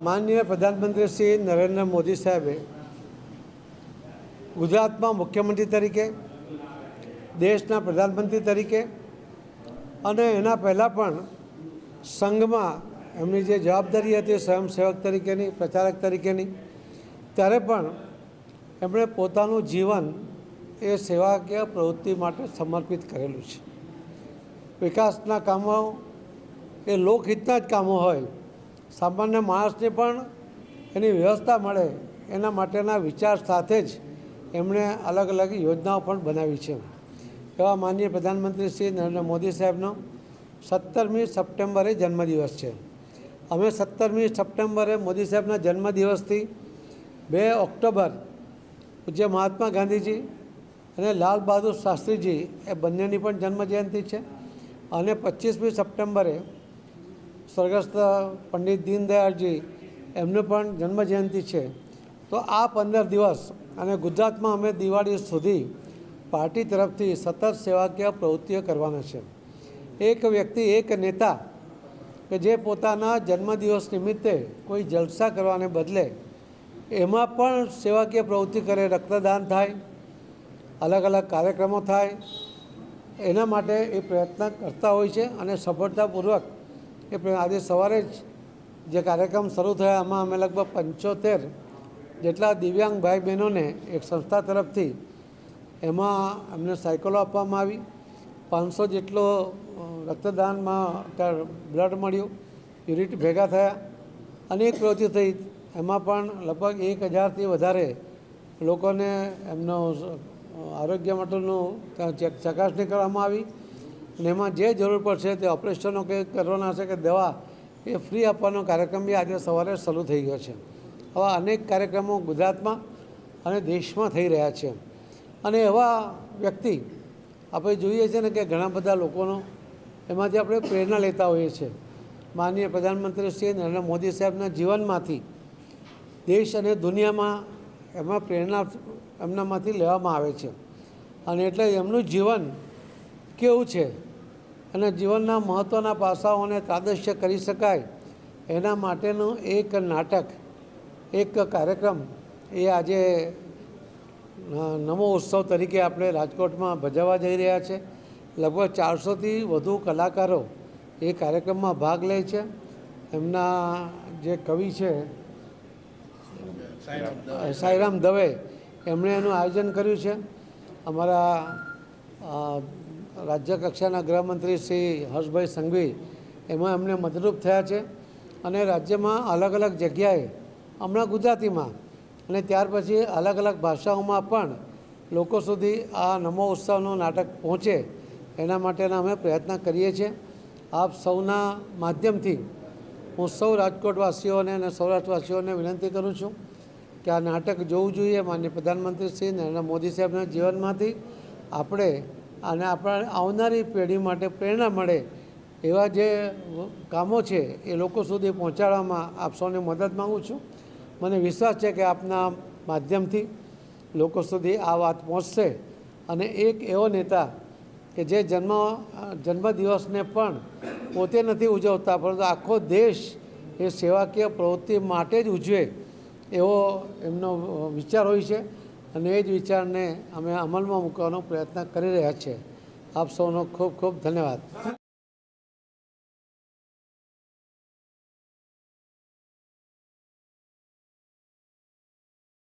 માનનીય પ્રધાનમંત્રી શ્રી નરેન્દ્ર મોદી સાહેબે ગુજરાતમાં મુખ્યમંત્રી તરીકે, દેશના પ્રધાનમંત્રી તરીકે અને એના પહેલાં પણ સંઘમાં એમની જે જવાબદારી હતી સ્વયંસેવક તરીકેની, પ્રચારક તરીકેની, ત્યારે પણ એમણે પોતાનું જીવન એ સેવાકીય પ્રવૃત્તિ માટે સમર્પિત કરેલું છે. વિકાસના કામો એ લોકહિતના જ કામો હોય સામાન્ય માણસને પણ એની વ્યવસ્થા મળે, એના માટેના વિચાર સાથે જ એમણે અલગ અલગ યોજનાઓ પણ બનાવી છે. એવા માનનીય પ્રધાનમંત્રી શ્રી નરેન્દ્ર મોદી સાહેબનો સત્તરમી સપ્ટેમ્બરે જન્મદિવસ છે. અમે સત્તરમી સપ્ટેમ્બરે મોદી સાહેબના જન્મદિવસથી બે ઓક્ટોબર પૂજ્ય મહાત્મા ગાંધીજી અને લાલ બહાદુર શાસ્ત્રીજી એ બંનેની પણ જન્મજયંતિ છે અને પચીસમી સપ્ટેમ્બરે સ્વર્ગસ્થ પંડિત દીનદયાળજી, એમનો પણ જન્મજયંતિ છે. તો આ પંદર દિવસ અને ગુજરાતમાં અમે દિવાળી સુધી પાર્ટી તરફથી સતત સેવાકીય પ્રવૃત્તિઓ કરવાના છે. એક વ્યક્તિ, એક નેતા કે જે પોતાના જન્મદિવસ નિમિત્તે કોઈ જલસા કરવાને બદલે એમાં પણ સેવાકીય પ્રવૃત્તિ કરે, રક્તદાન થાય, અલગ અલગ કાર્યક્રમો થાય, એના માટે એ પ્રયત્ન કરતા હોય છે અને સફળતાપૂર્વક એ આજે સવારે જ જે કાર્યક્રમ શરૂ થયા, એમાં અમે લગભગ પંચોતેર જેટલા દિવ્યાંગ ભાઈ બહેનોને એક સંસ્થા તરફથી એમાં એમને સાયકલો આપવામાં આવી. પાંચસો જેટલો રક્તદાનમાં બ્લડ મળ્યું, યુનિટ ભેગા થયા. અનેક પ્રવૃત્તિ થઈ. એમાં પણ લગભગ એક હજારથી વધારે લોકોને એમનો આરોગ્ય માટેનું ચકાસણી કરવામાં આવી. અને એમાં જે જરૂર પડશે તે ઓપરેશનો કે કરવાના હશે કે દવા, એ ફ્રી આપવાનો કાર્યક્રમ બી આજે સવારે શરૂ થઈ ગયો છે. આવા અનેક કાર્યક્રમો ગુજરાતમાં અને દેશમાં થઈ રહ્યા છે. અને એવા વ્યક્તિ આપણે જોઈએ છીએ ને કે ઘણા બધા લોકોનો એમાંથી આપણે પ્રેરણા લેતા હોઈએ છીએ. માનનીય પ્રધાનમંત્રી શ્રી નરેન્દ્ર મોદી સાહેબના જીવનમાંથી દેશ અને દુનિયામાં એમાં પ્રેરણા એમનામાંથી લેવામાં આવે છે. અને એટલે એમનું જીવન કેવું છે? અને જીવનના મહત્ત્વના પાસાઓને તાદશ્ય કરી શકાય. એના માટેનું એક નાટક, એક કાર્યક્રમ એ આજે નવો ઉત્સવ તરીકે આપણે રાજકોટમાં ભજવવા જઈ રહ્યા છે. લગભગ ચારસોથી વધુ કલાકારો એ કાર્યક્રમમાં ભાગ લે છે. એમના જે કવિ છે, સાઈરામ દવે, એમણે એનું આયોજન કર્યું છે. અમારા રાજ્ય કક્ષાના ગૃહમંત્રી શ્રી હર્ષભાઈ સંઘવી, એમાં એમને મદદરૂપ થયા છે અને રાજ્યમાં અલગ અલગ જગ્યાએ, હમણાં ગુજરાતીમાં અને ત્યાર પછી અલગ અલગ ભાષાઓમાં પણ લોકો સુધી આ નમો ઉત્સવનું નાટક પહોંચે, એના માટેના અમે પ્રયત્ન કરીએ છીએ. આપ સૌના માધ્યમથી હું સૌ રાજકોટવાસીઓને અને સૌરાષ્ટ્રવાસીઓને વિનંતી કરું છું કે આ નાટક જોવું જોઈએ માન્ય પ્રધાનમંત્રી શ્રી નરેન્દ્ર મોદી સાહેબના જીવનમાંથી. આપણે અને આપણા આવનારી પેઢી માટે પ્રેરણા મળે એવા જે કામો છે એ લોકો સુધી પહોંચાડવામાં આપ સૌને મદદ માગું છું. મને વિશ્વાસ છે કે આપના માધ્યમથી લોકો સુધી આ વાત પહોંચશે અને એક એવો નેતા કે જે જન્મ, જન્મદિવસને પણ પોતે નથી ઉજવતા, પરંતુ આખો દેશ એ સેવાકીય પ્રવૃત્તિ માટે જ ઉજવે એવો એમનો વિચાર હોય છે. અને એ જ વિચારને અમે અમલમાં મૂકવાનો પ્રયત્ન કરી રહ્યા છીએ આપ સૌનો ખૂબ ખૂબ ધન્યવાદ.